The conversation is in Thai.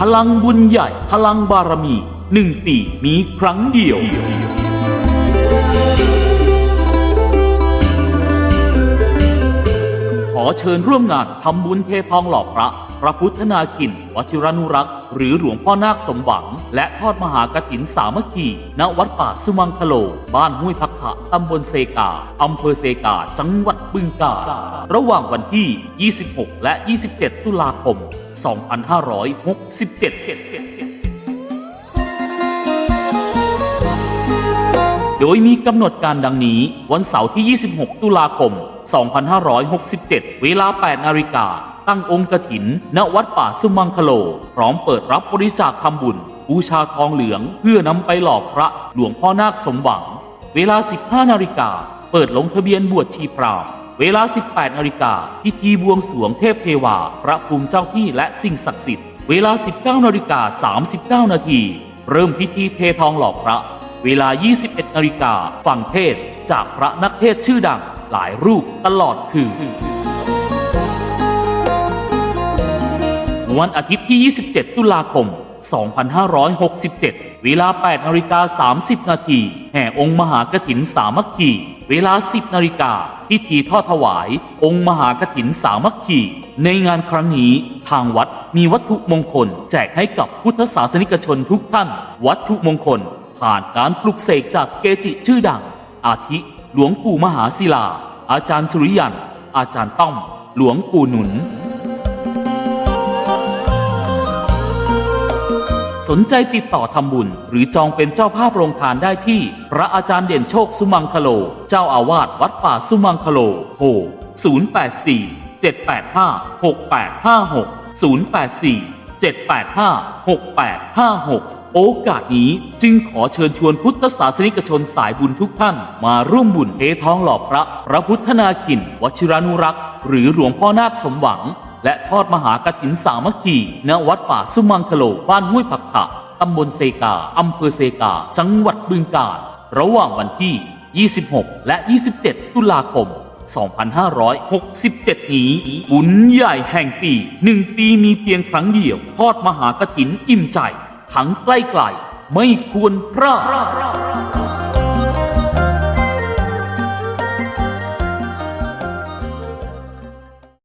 พลังบุญใหญ่ พลังบารมีหนึ่งปีมีครั้งเดียว ขอเชิญร่วมงานทำบุญเทพองหล่อพระ พระพุทธนาคินวชิรานุรักษ์ หรือหลวงพ่อนาคสมหวัง และทอดมหากถินสามัคคี ณวัดป่าสุมังคโล บ้านห้วยพักผะตำบลเซกา อำเภอเซกา จังหวัดบึงกาฬระหว่างวันที่ 26 และ 27 ตุลาคม 2567 โดยมีกำหนดการดังนี้ วันเสาร์ที่ 26 ตุลาคม 2567 เวลา 8 นาฬิกา ตั้งองค์กถิน ณ วัดป่าสุมังคโล พร้อมเปิดรับบริจาคทำบุญ บูชาทองเหลืองเพื่อนำไปหล่อพระหลวงพ่อนาคสมหวัง เวลา 15 นาฬิกา เปิดลงทะเบียนบวชชีพรามเวลา 18 นาฬิกา พิธีบวงสรวงเทพเทวา พระภูมิเจ้าที่และสิ่งศักดิ์สิทธิ์ เวลา 19 นาฬิกา 39 นาที เริ่มพิธีเททองหล่อพระ เวลา 21นาฬิกาฟังเทศจากพระนักเทศชื่อดังหลายรูปตลอดคืนวันอาทิตย์ที่ 27 ตุลาคม 2567 เวลา 8นาฬิกา30 นาทีแห่องค์มหากถินสามัคคี เวลา 10นาฬิกาพิธีทอดถวาย องค์มหากถินสามัคคี ในงานครั้งนี้ทางวัดมีวัตถุมงคล แจกให้กับพุทธศาสนิกชนทุกท่าน วัตถุมงคล ผ่านการปลุกเสกจากเกจิชื่อดัง อาทิ หลวงปู่มหาศิลา อาจารย์สุริยัน อาจารย์ต้อม หลวงปู่หนุน สนใจติดต่อทำบุญ หรือจองเป็นเจ้าภาพโรงทานได้ที่ พระอาจารย์เด่นโชคสุมังคโล เจ้าอาวาสวัดป่าสุมังคโลโทร084 785 6856 084 785 6856 โอกาสนี้จึงขอเชิญชวนพุทธศาสนิกชนสายบุญทุกท่าน มาร่วมบุญเททองหล่อพระ พระพุทธนาคินวชิรานุรักษ์ หรือหลวงพ่อนาคสมหวัง และทอดมหากถินสามัคคีณวัดป่าสุมังคโลบ้านห้วยผักขะตำบลเซกาอำเภอเซกา จังหวัดบึงกาฬระหว่างวันที่ 26 และ 27 ตุลาคม 2567 นี้ บุญใหญ่แห่งปีหนึ่งปีมีเพียงครั้งเดียว ทอดมหากถินอิ่มใจ ทั้งใกล้ไกลไม่ควรพลาด